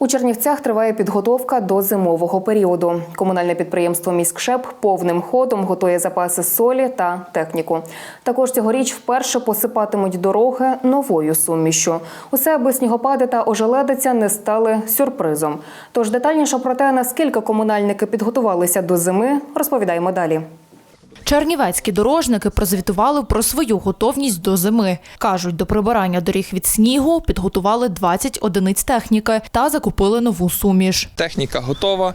У Чернівцях триває підготовка до зимового періоду. Комунальне підприємство Міськшеп повним ходом готує запаси солі та техніку. Також цьогоріч вперше посипатимуть дороги новою сумішю. Усе, аби снігопади та ожеледиця не стали сюрпризом. Тож детальніше про те, наскільки комунальники підготувалися до зими, розповідаємо далі. Чернівецькі дорожники прозвітували про свою готовність до зими. Кажуть, до прибирання доріг від снігу підготували 20 одиниць техніки та закупили нову суміш. Техніка готова,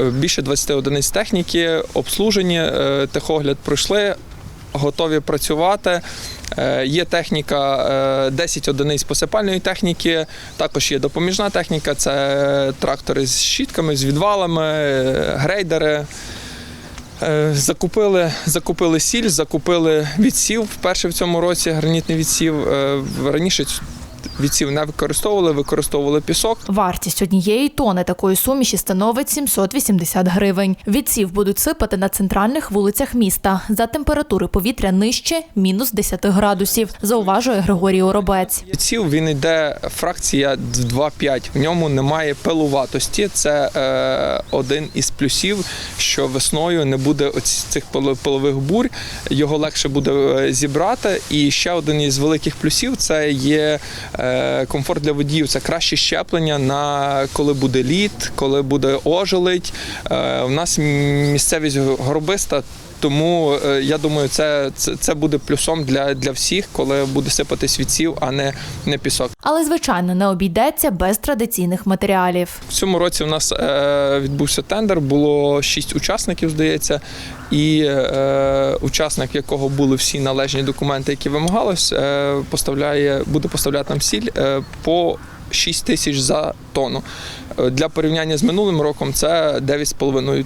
е, більше 20 одиниць техніки, обслужені, е, техогляд пройшли, готові працювати. Е, Є техніка, е, 10 одиниць посипальної техніки, також є допоміжна техніка, це трактори з щітками, з відвалами, грейдери. Е, Закупили, закупили сіль, закупили відсів вперше в цьому році гранітний відсів. Е, Раніше відсів не використовували, використовували пісок. Вартість однієї тони такої суміші становить 780 гривень. Відсів будуть сипати на центральних вулицях міста за температури повітря нижче мінус 10 градусів, зауважує Григорій Оробець. Відсів він йде фракція 2,5. В ньому немає пилуватості. Це е, один із плюсів, що весною не буде цих пилових бурь. Його легше буде е, зібрати. І ще один із великих плюсів це є е, комфорт для водіїв. Це краще щеплення на коли буде лід, коли буде ожеледь. Е, у нас місцевість горобиста. Тому е, я думаю, це, це, це буде плюсом для, для всіх, коли буде сипатись відсів, а не, не пісок. Але звичайно не обійдеться без традиційних матеріалів. В цьому році у нас е, відбувся тендер, було шість учасників, здається, і е, учасник, якого були всі належні документи, які вимагались, е, поставляє, буде поставляти нам сіль е, по 6 тисяч за тонну. Е, Для порівняння з минулим роком це 9,5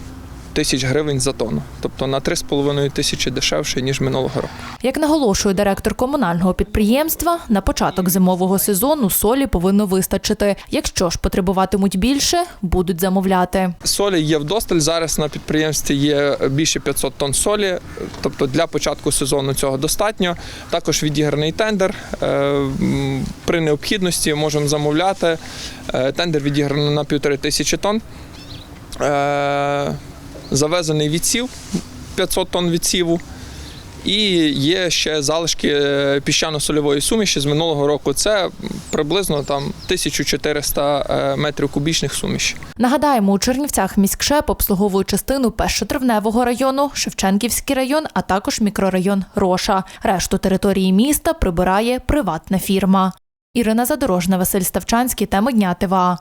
тисяч гривень за тонну, тобто на 3,5 тисячі дешевше, ніж минулого року. Як наголошує директор комунального підприємства, на початок зимового сезону солі повинно вистачити. Якщо ж потребуватимуть більше, будуть замовляти. Солі є вдосталь. Зараз на підприємстві є більше 500 тонн солі. Тобто для початку сезону цього достатньо. Також відіграний тендер. Е, При необхідності можемо замовляти. Е, Тендер відіграно на півтори тисячі тонн. Завезений відсів 500 тонн відсіву. І є ще залишки е, піщано-сольової суміші з минулого року. Це приблизно там 1400 е, метрів кубічних суміші. Нагадаємо, у Чернівцях міськшеп обслуговує частину першотравневого району, Шевченківський район, а також мікрорайон Роша. Решту території міста прибирає приватна фірма. Ірина Задорожна, Василь Ставчанський. Теми дня ТВА.